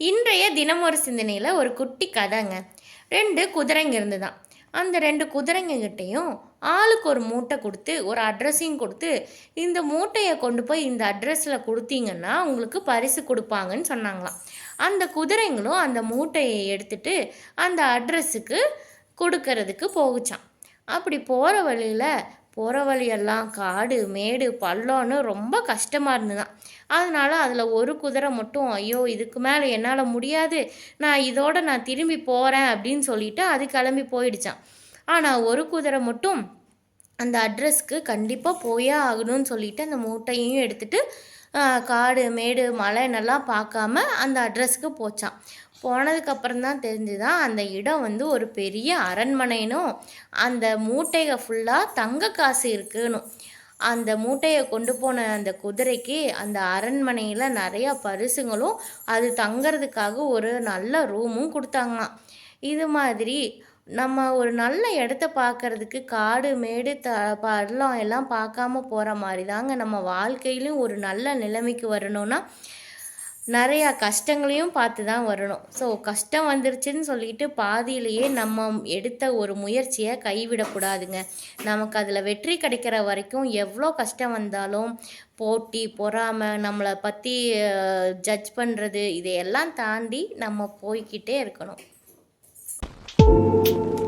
இன்றைய தினமொரு சிந்தனையில் ஒரு குட்டி கதைங்க. ரெண்டு குதிரைங்க இருந்துதான். அந்த ரெண்டு குதிரைங்ககிட்டையும் ஆளுக்கு ஒரு மூட்டை கொடுத்து ஒரு அட்ரஸையும் கொடுத்து இந்த மூட்டையை கொண்டு போய் இந்த அட்ரஸில் கொடுத்தீங்கன்னா உங்களுக்கு பரிசு கொடுப்பாங்கன்னு சொன்னாங்களாம். அந்த குதிரைங்களும் அந்த மூட்டையை எடுத்துட்டு அந்த அட்ரஸுக்கு கொடுக்கறதுக்கு போகுச்சான் அப்படி போகிற வழியில் போகிற வழியெல்லாம் காடு மேடு பள்ளம்னு ரொம்ப கஷ்டமாக இருந்ததுதான். அதனால் அதில் ஒரு குதிரை மட்டும் ஐயோ இதுக்கு மேலே என்னால் முடியாது. நான் இதோட நான் திரும்பி போகிறேன் அப்படின்னு சொல்லிட்டு அது கிளம்பி போயிடுச்சான் ஆனால் ஒரு குதிரை மட்டும் அந்த அட்ரஸ்க்கு கண்டிப்பாக போயே ஆகணும்னு சொல்லிட்டு அந்த மூட்டையும் எடுத்துட்டு காடு மேடு மலைன்னெல்லாம் பார்க்காம அந்த அட்ரஸ்க்கு போச்சான் போனதுக்கப்புறம் தான் தெரிஞ்சுதான் அந்த இடம் வந்து ஒரு பெரிய அரண்மனைனும் அந்த மூட்டையை ஃபுல்லாக தங்க காசு இருக்குன்னும் அந்த மூட்டையை கொண்டு போன அந்த குதிரைக்கு அந்த அரண்மனையில் நிறையா பரிசுங்களும் அது தங்கிறதுக்காக ஒரு நல்ல ரூமும் கொடுத்தாங்களாம். இது மாதிரி நம்ம ஒரு நல்ல இடத்த பார்க்கறதுக்கு காடு மேடு த பள்ளம் எல்லாம் பார்க்காம போகிற மாதிரி தாங்க நம்ம வாழ்க்கையிலும் ஒரு நல்ல நிலைமைக்கு வரணும்னா நிறையா கஷ்டங்களையும் பார்த்து தான் வரணும். ஸோ கஷ்டம் வந்துருச்சுன்னு சொல்லிட்டு பாதியிலேயே நம்ம எடுத்த ஒரு முயற்சியை கைவிடக்கூடாதுங்க. நமக்கு அதில் வெற்றி கிடைக்கிற வரைக்கும் எவ்வளோ கஷ்டம் வந்தாலும் போட்டி பொறாமை நம்மளை பற்றி ஜட்ஜ் பண்ணுறது இதையெல்லாம் தாண்டி நம்ம போய்க்கிட்டே இருக்கணும். うん。